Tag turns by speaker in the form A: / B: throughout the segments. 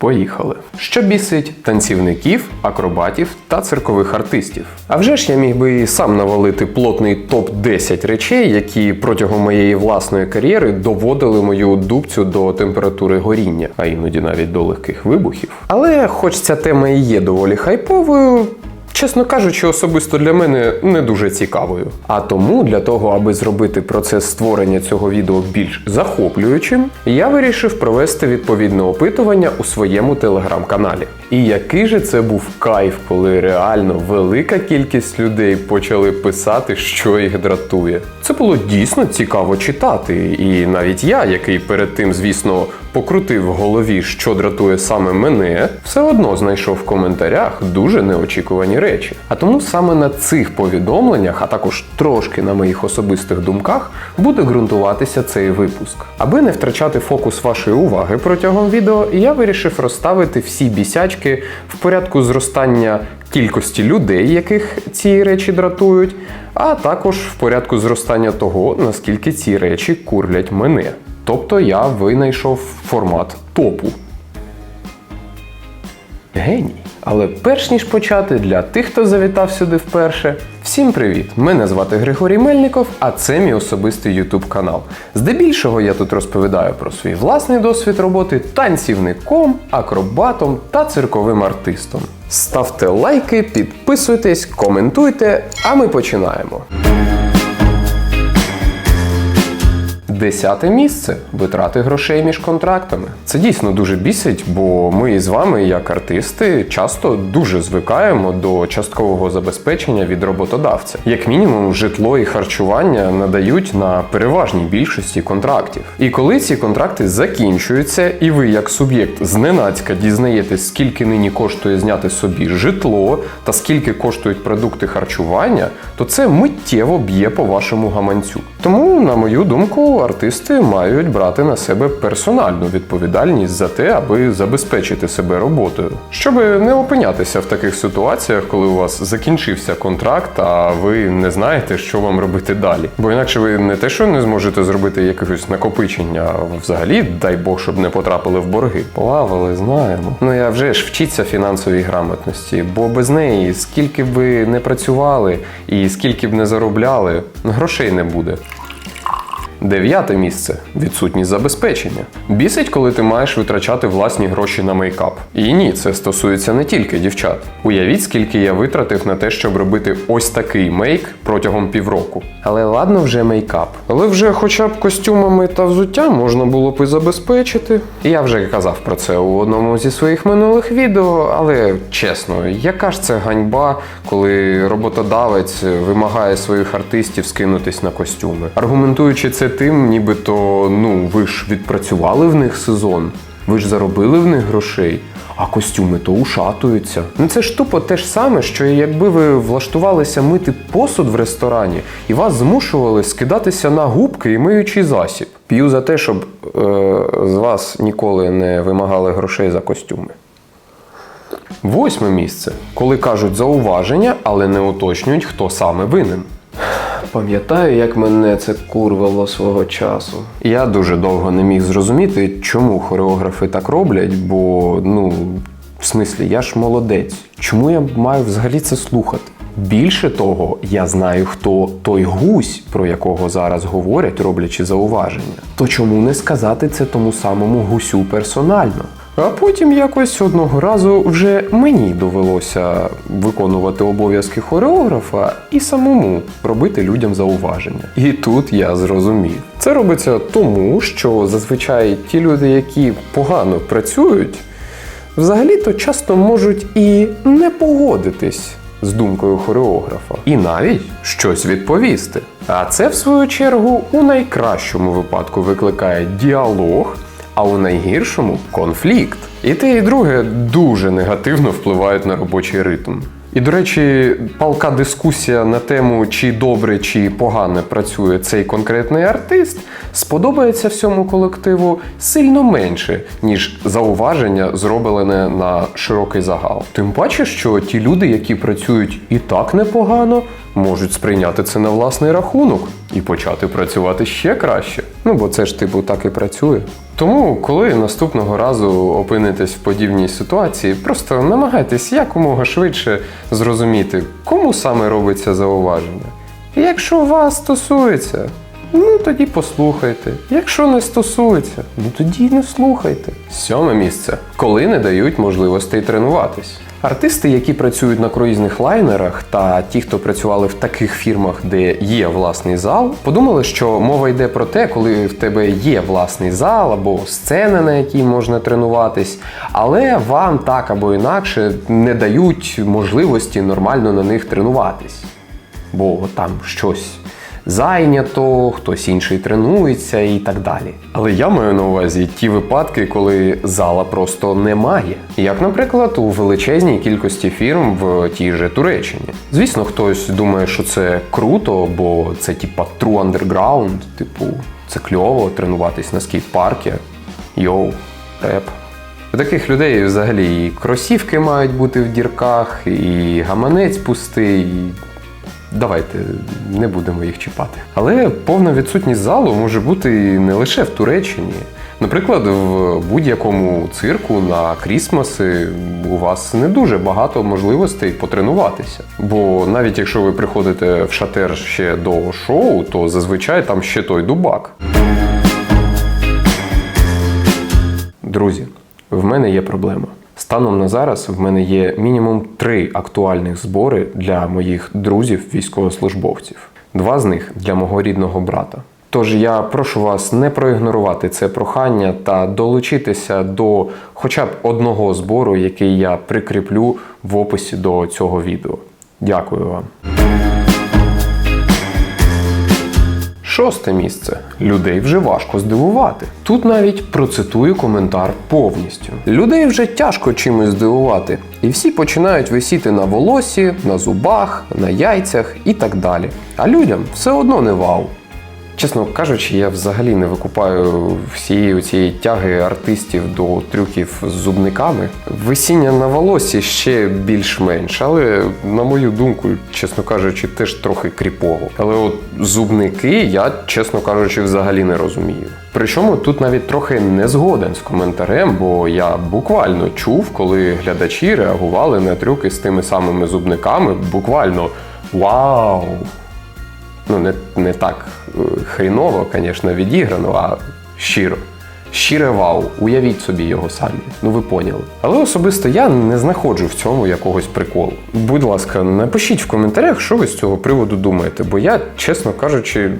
A: Поїхали. Що бісить танцівників, акробатів та циркових артистів? А вже ж я міг би сам навалити плотний топ 10 речей, які протягом моєї власної кар'єри доводили мою дубцю до температури горіння, а іноді навіть до легких вибухів. Але, хоч ця тема і є доволі хайповою. Чесно кажучи, особисто для мене не дуже цікавою. А тому для того, аби зробити процес створення цього відео більш захоплюючим, я вирішив провести відповідне опитування у своєму телеграм-каналі. І який же це був кайф, коли реально велика кількість людей почали писати, що їх дратує. Це було дійсно цікаво читати, і навіть я, який перед тим, звісно, покрутив в голові, що дратує саме мене, все одно знайшов в коментарях дуже неочікувані речі. А тому саме на цих повідомленнях, а також трошки на моїх особистих думках, буде ґрунтуватися цей випуск. Аби не втрачати фокус вашої уваги протягом відео, я вирішив розставити всі бісячки в порядку зростання кількості людей, яких ці речі дратують, а також в порядку зростання того, наскільки ці речі курлять мене. Тобто я винайшов формат топу. Геній. Але перш ніж почати, для тих, хто завітав сюди вперше, всім привіт! Мене звати Григорій Мельников, а це мій особистий YouTube канал. Здебільшого я тут розповідаю про свій власний досвід роботи танцівником, акробатом та цирковим артистом. Ставте лайки, підписуйтесь, коментуйте, а ми починаємо. Десяте місце витрати грошей між контрактами. Це дійсно дуже бісить, бо ми з вами, як артисти, часто дуже звикаємо до часткового забезпечення від роботодавця. Як мінімум, житло і харчування надають на переважній більшості контрактів. І коли ці контракти закінчуються, і ви, як суб'єкт, зненацька дізнаєтесь, скільки нині коштує зняти собі житло та скільки коштують продукти харчування, то це миттєво б'є по вашому гаманцю. Тому, на мою думку, артисти мають брати на себе персональну відповідальність за те, аби забезпечити себе роботою, щоб не опинятися в таких ситуаціях, коли у вас закінчився контракт, а ви не знаєте, що вам робити далі. Бо інакше ви не те, що не зможете зробити якихось накопичення, взагалі, дай Бог, щоб не потрапили в борги. Плавали, знаємо. Ну я вже ж вчіться фінансовій грамотності, бо без неї, скільки б ви не працювали і скільки б не заробляли, грошей не буде. Дев'яте місце відсутність забезпечення. Бісить, коли ти маєш витрачати власні гроші на мейкап. І ні, це стосується не тільки дівчат. Уявіть, скільки я витратив на те, щоб робити ось такий мейк протягом півроку. Але ладно вже мейкап. Але вже хоча б костюмами та взуття можна було б і забезпечити. Я вже казав про це у одному зі своїх минулих відео, але чесно, яка ж це ганьба, коли роботодавець вимагає своїх артистів скинутись на костюми, аргументуючи це тим, нібито ну ви ж відпрацювали в них сезон, ви ж заробили в них грошей. А костюми то ушатуються. Ну це ж тупо те ж саме, що якби ви влаштувалися мити посуд в ресторані і вас змушували скидатися на губки і миючий засіб. П'ю за те, щоб е, з вас ніколи не вимагали грошей за костюми. Восьме місце. Коли кажуть зауваження, але не уточнюють, хто саме винен. Пам'ятаю, як мене це курвало свого часу. Я дуже довго не міг зрозуміти, чому хореографи так роблять, бо ну, в смислі, я ж молодець. Чому я маю взагалі це слухати? Більше того, я знаю, хто той гусь, про якого зараз говорять, роблячи зауваження. То чому не сказати це тому самому гусю персонально? А потім якось одного разу вже мені довелося виконувати обов'язки хореографа і самому робити людям зауваження. І тут я зрозумів. Це робиться тому, що зазвичай ті люди, які погано працюють, взагалі-то часто можуть і не погодитись з думкою хореографа, і навіть щось відповісти. А це, в свою чергу, у найкращому випадку викликає діалог а у найгіршому конфлікт. І те, і друге дуже негативно впливають на робочий ритм. І, до речі, палка дискусія на тему, чи добре, чи погано працює цей конкретний артист, сподобається всьому колективу сильно менше, ніж зауваження, зроблене на широкий загал. Тим паче, що ті люди, які працюють і так непогано, можуть сприйняти це на власний рахунок і почати працювати ще краще. Ну бо це ж типу так і працює. Тому, коли наступного разу опинитесь в подібній ситуації, просто намагайтесь якомога швидше зрозуміти, кому саме робиться зауваження. І якщо вас стосується, ну тоді послухайте. Якщо не стосується, ну тоді й не слухайте. Сьоме місце. Коли не дають можливостей тренуватись. Артисти, які працюють на круїзних лайнерах, та ті, хто працювали в таких фірмах, де є власний зал, подумали, що мова йде про те, коли в тебе є власний зал або сцена, на якій можна тренуватись, але вам так або інакше не дають можливості нормально на них тренуватись бо там щось зайнято, хтось інший тренується і так далі. Але я маю на увазі ті випадки, коли зала просто немає. Як, наприклад, у величезній кількості фірм в тій же Туреччині. Звісно, хтось думає, що це круто, бо це типа true underground, типу, це кльово тренуватись на скейт-паркі. Йоу, реп. У таких людей взагалі і кросівки мають бути в дірках, і гаманець пустий. і Давайте не будемо їх чіпати. Але повна відсутність залу може бути не лише в Туреччині. Наприклад, в будь-якому цирку на крісмаси у вас не дуже багато можливостей потренуватися. Бо навіть якщо ви приходите в шатер ще до шоу, то зазвичай там ще той дубак. Друзі, в мене є проблема. Станом на зараз в мене є мінімум три актуальних збори для моїх друзів-військовослужбовців. Два з них для мого рідного брата. Тож я прошу вас не проігнорувати це прохання та долучитися до хоча б одного збору, який я прикріплю в описі до цього відео. Дякую вам. Шосте місце. Людей вже важко здивувати. Тут навіть процитую коментар повністю. Людей вже тяжко чимось здивувати, і всі починають висіти на волосі, на зубах, на яйцях і так далі. А людям все одно не вау. Чесно кажучи, я взагалі не викупаю всієї цієї тяги артистів до трюків з зубниками. Висіння на волосі ще більш-менш, але на мою думку, чесно кажучи, теж трохи кріпово. Але от зубники я, чесно кажучи, взагалі не розумію. Причому тут навіть трохи не згоден з коментарем, бо я буквально чув, коли глядачі реагували на трюки з тими самими зубниками. Буквально вау! Ну не, не так е, хріново, звісно, відіграно, а щиро. Щире вау, уявіть собі його самі. Ну ви поняли. Але особисто я не знаходжу в цьому якогось приколу. Будь ласка, напишіть в коментарях, що ви з цього приводу думаєте, бо я, чесно кажучи,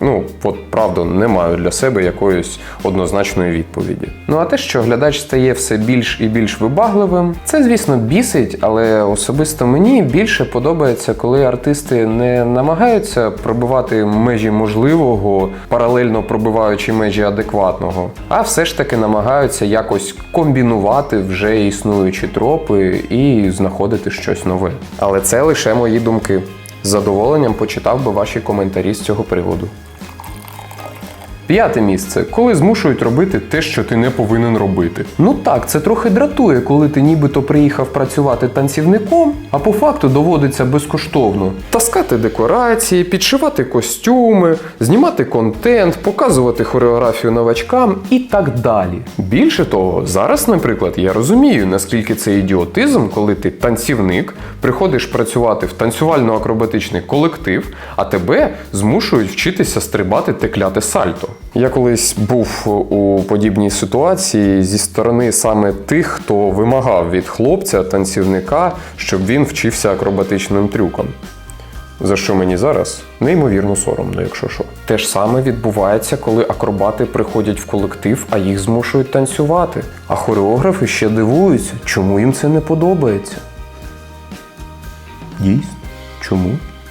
A: ну от правда, не маю для себе якоїсь однозначної відповіді. Ну а те, що глядач стає все більш і більш вибагливим, це, звісно, бісить, але особисто мені більше подобається, коли артисти не намагаються пробивати межі можливого, паралельно пробиваючи межі адекватного, а все ж таки намагаються якось комбінувати вже існуючі тропи і знаходити щось нове. Але це лише мої думки. З задоволенням почитав би ваші коментарі з цього приводу. П'яте місце, коли змушують робити те, що ти не повинен робити. Ну так, це трохи дратує, коли ти нібито приїхав працювати танцівником, а по факту доводиться безкоштовно таскати декорації, підшивати костюми, знімати контент, показувати хореографію новачкам і так далі. Більше того, зараз, наприклад, я розумію, наскільки це ідіотизм, коли ти танцівник, приходиш працювати в танцювально-акробатичний колектив, а тебе змушують вчитися стрибати те кляте сальто. Я колись був у подібній ситуації зі сторони саме тих, хто вимагав від хлопця, танцівника, щоб він вчився акробатичним трюкам. За що мені зараз неймовірно соромно, якщо що. Те ж саме відбувається, коли акробати приходять в колектив, а їх змушують танцювати. А хореографи ще дивуються, чому їм це не подобається. Дійсно, чому?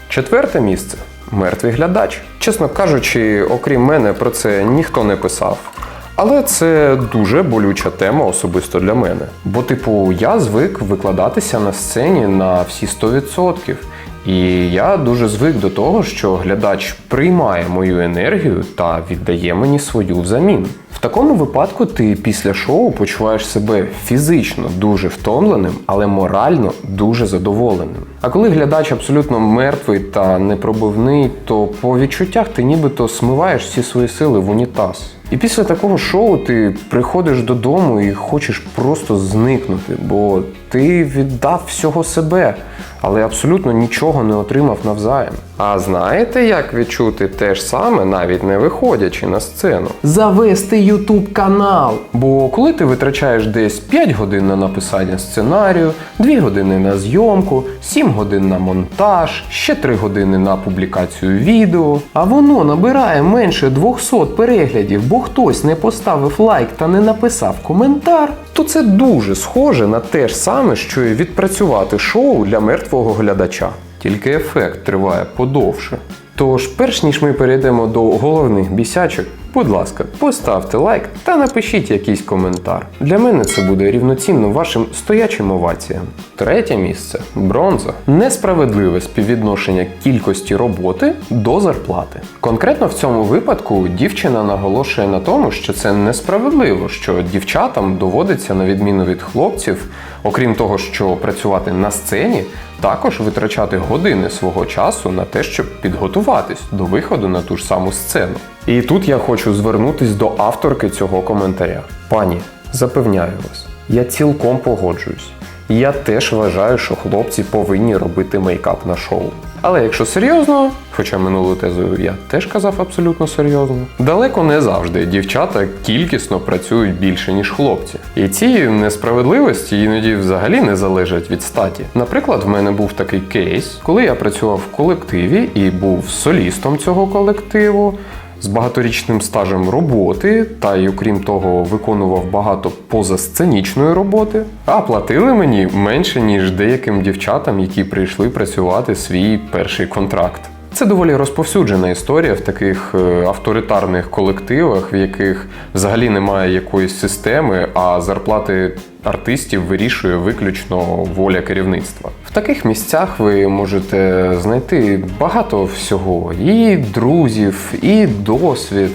A: Четверте місце мертвий глядач. Чесно кажучи, окрім мене про це ніхто не писав. Але це дуже болюча тема особисто для мене. Бо, типу, я звик викладатися на сцені на всі 100%. І я дуже звик до того, що глядач приймає мою енергію та віддає мені свою взамін. В такому випадку ти після шоу почуваєш себе фізично дуже втомленим, але морально дуже задоволеним. А коли глядач абсолютно мертвий та непробивний, то по відчуттях ти нібито смиваєш всі свої сили в унітаз. І після такого шоу ти приходиш додому і хочеш просто зникнути, бо ти віддав всього себе, але абсолютно нічого не отримав навзаєм. А знаєте, як відчути те ж саме, навіть не виходячи на сцену? Завести YouTube канал. Бо коли ти витрачаєш десь 5 годин на написання сценарію, 2 години на зйомку, 7 годин на монтаж, ще 3 години на публікацію відео, а воно набирає менше 200 переглядів, бо хтось не поставив лайк та не написав коментар, то це дуже схоже на те ж саме, що і відпрацювати шоу для мертвого глядача. Тільки ефект триває подовше. Тож, перш ніж ми перейдемо до головних бісячок, будь ласка, поставте лайк та напишіть якийсь коментар. Для мене це буде рівноцінно вашим стоячим оваціям. Третє місце бронза. Несправедливе співвідношення кількості роботи до зарплати. Конкретно в цьому випадку дівчина наголошує на тому, що це несправедливо, що дівчатам доводиться, на відміну від хлопців, окрім того, що працювати на сцені, також витрачати години свого часу на те, щоб підготуватись до виходу на ту ж саму сцену. І тут я хочу звернутись до авторки цього коментаря. Пані, запевняю вас, я цілком погоджуюсь. Я теж вважаю, що хлопці повинні робити мейкап на шоу. Але якщо серйозно, хоча минулу тезу я теж казав абсолютно серйозно, далеко не завжди дівчата кількісно працюють більше, ніж хлопці. І ці несправедливості іноді взагалі не залежать від статі. Наприклад, в мене був такий кейс, коли я працював в колективі і був солістом цього колективу. З багаторічним стажем роботи, та й окрім того, виконував багато позасценічної роботи, а платили мені менше, ніж деяким дівчатам, які прийшли працювати свій перший контракт. Це доволі розповсюджена історія в таких е, авторитарних колективах, в яких взагалі немає якоїсь системи, а зарплати артистів вирішує виключно воля керівництва. В таких місцях ви можете знайти багато всього: і друзів, і досвід,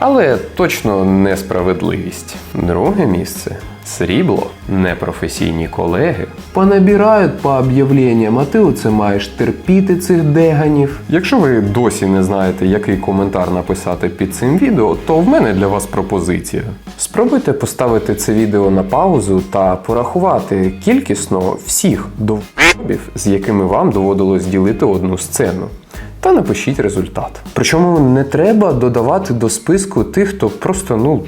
A: але точно несправедливість. Друге місце срібло, непрофесійні колеги. Понабирають по об'явленням, а ти оце маєш терпіти цих деганів. Якщо ви досі не знаєте, який коментар написати під цим відео, то в мене для вас пропозиція. Спробуйте поставити це відео на паузу та порахувати кількісно всіх довбів, з якими вам доводилось ділити одну сцену. Та напишіть результат. Причому не треба додавати до списку тих, хто просто ну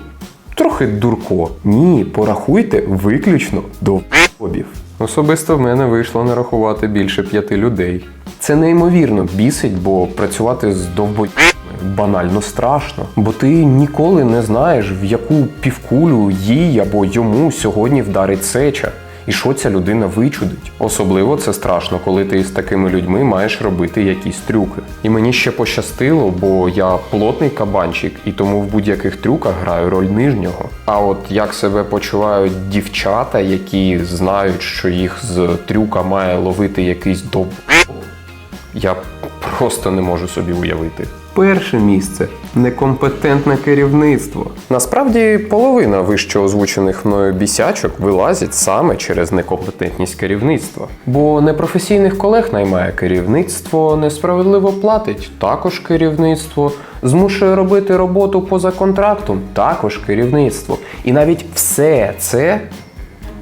A: трохи дурко. Ні, порахуйте виключно до обів. Особисто в мене вийшло нарахувати більше п'яти людей. Це неймовірно бісить, бо працювати з довбой банально страшно, бо ти ніколи не знаєш, в яку півкулю їй або йому сьогодні вдарить сеча. І що ця людина вичудить? Особливо це страшно, коли ти з такими людьми маєш робити якісь трюки. І мені ще пощастило, бо я плотний кабанчик, і тому в будь-яких трюках граю роль нижнього. А от як себе почувають дівчата, які знають, що їх з трюка має ловити якийсь доб. Я просто не можу собі уявити. Перше місце некомпетентне керівництво. Насправді, половина вище озвучених мною бісячок вилазять саме через некомпетентність керівництва. Бо непрофесійних колег наймає керівництво, несправедливо платить також керівництво, змушує робити роботу поза контрактом також керівництво. І навіть все це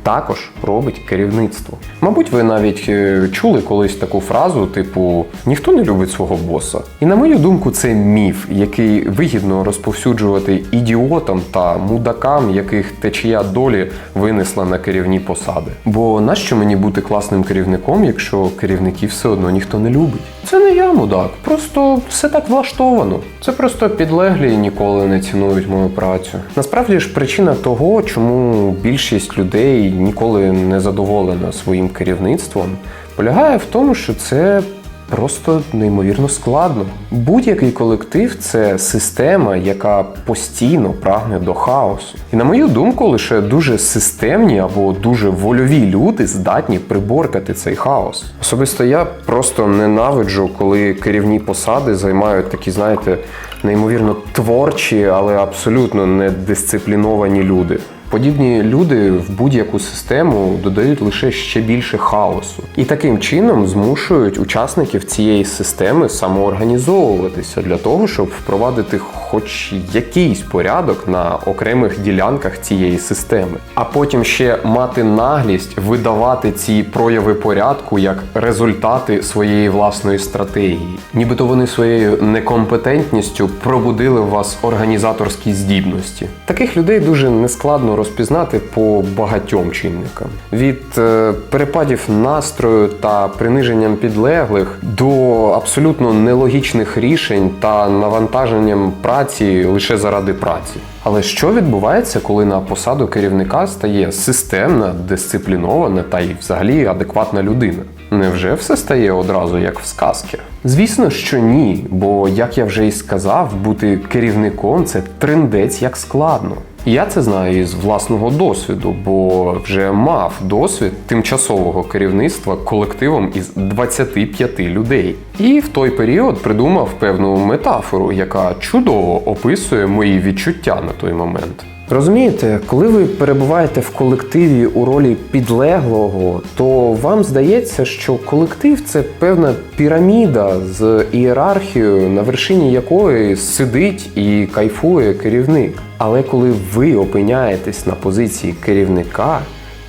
A: також робить керівництво. Мабуть, ви навіть е, чули колись таку фразу, типу ніхто не любить свого боса. І на мою думку, це міф, який вигідно розповсюджувати ідіотам та мудакам, яких течія долі винесла на керівні посади. Бо нащо мені бути класним керівником, якщо керівників все одно ніхто не любить? Це не я мудак, просто все так влаштовано. Це просто підлеглі ніколи не цінують мою працю. Насправді ж причина того, чому більшість людей ніколи не задоволена своїм керівництвом, полягає в тому, що це просто неймовірно складно. Будь-який колектив це система, яка постійно прагне до хаосу. І на мою думку, лише дуже системні або дуже вольові люди здатні приборкати цей хаос. Особисто я просто ненавиджу, коли керівні посади займають такі, знаєте, неймовірно творчі, але абсолютно недисципліновані люди. Подібні люди в будь-яку систему додають лише ще більше хаосу. І таким чином змушують учасників цієї системи самоорганізовуватися для того, щоб впровадити хоч якийсь порядок на окремих ділянках цієї системи, а потім ще мати наглість видавати ці прояви порядку як результати своєї власної стратегії, нібито вони своєю некомпетентністю пробудили в вас організаторські здібності. Таких людей дуже нескладно розпізнати по багатьом чинникам: від е, перепадів настрою та приниженням підлеглих до абсолютно нелогічних рішень та навантаженням праці лише заради праці. Але що відбувається, коли на посаду керівника стає системна, дисциплінована та й взагалі адекватна людина? Невже все стає одразу як в сказки? Звісно, що ні, бо як я вже й сказав, бути керівником це трендець як складно. І я це знаю із власного досвіду, бо вже мав досвід тимчасового керівництва колективом із 25 людей. І в той період придумав певну метафору, яка чудово описує мої відчуття на той момент. Розумієте, коли ви перебуваєте в колективі у ролі підлеглого, то вам здається, що колектив це певна піраміда з ієрархією, на вершині якої сидить і кайфує керівник. Але коли ви опиняєтесь на позиції керівника,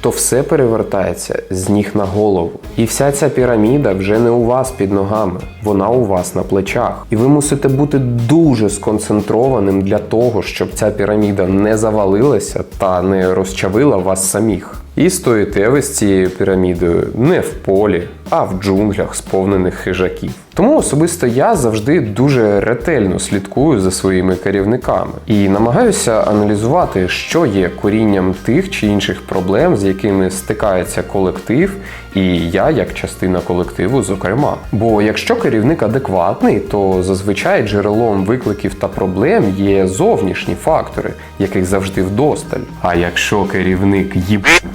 A: то все перевертається з ніг на голову. І вся ця піраміда вже не у вас під ногами, вона у вас на плечах. І ви мусите бути дуже сконцентрованим для того, щоб ця піраміда не завалилася та не розчавила вас самих. І стоїте ви з цією пірамідою не в полі, а в джунглях, сповнених хижаків. Тому особисто я завжди дуже ретельно слідкую за своїми керівниками і намагаюся аналізувати, що є корінням тих чи інших проблем, з якими стикається колектив, і я як частина колективу, зокрема. Бо якщо керівник адекватний, то зазвичай джерелом викликів та проблем є зовнішні фактори, яких завжди вдосталь. А якщо керівник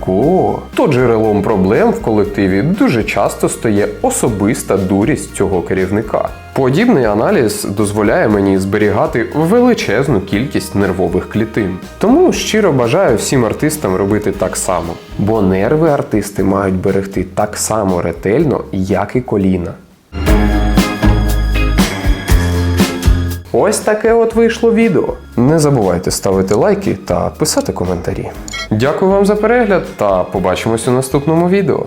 A: їбко, то джерелом проблем в колективі дуже часто стає особиста дурість цього керівника. Подібний аналіз дозволяє мені зберігати величезну кількість нервових клітин. Тому щиро бажаю всім артистам робити так само, бо нерви артисти мають берегти так само ретельно, як і коліна. Ось таке от вийшло відео. Не забувайте ставити лайки та писати коментарі. Дякую вам за перегляд та побачимось у наступному відео.